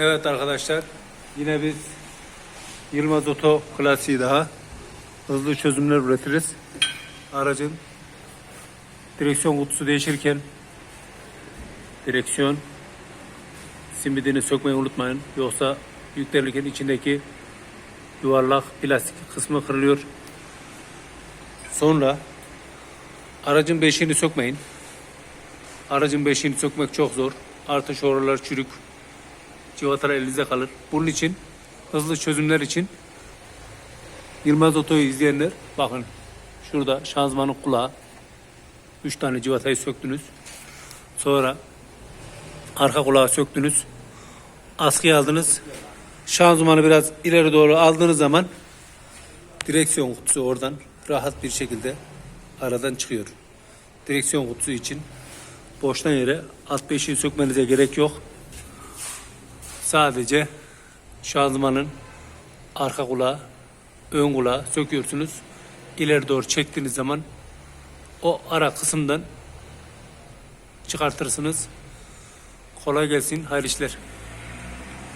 Evet arkadaşlar yine biz Yılmaz Oto klasiği daha hızlı çözümler üretiriz. Aracın direksiyon kutusu değişirken direksiyon simidini sökmeyi unutmayın. Yoksa yüklenirken içindeki yuvarlak plastik kısmı kırılıyor. Sonra aracın beşiğini sökmeyin. Aracın beşiğini sökmek çok zor. Artı oralar çürük. Civatalar elinizde kalır. Bunun için hızlı çözümler için Yılmaz Oto'yu izleyenler bakın şurada şanzımanın kulağı 3 tane civatayı söktünüz. Sonra arka kulağı söktünüz. Askıya aldınız. Şanzımanı biraz ileri doğru aldığınız zaman direksiyon kutusu oradan rahat bir şekilde aradan çıkıyor. Direksiyon kutusu için boştan yere alt beşiği sökmenize gerek yok. Sadece şanzımanın arka kulağı, ön kulağı söküyorsunuz. İleri doğru çektiğiniz zaman o ara kısımdan çıkartırsınız. Kolay gelsin, hayırlı işler.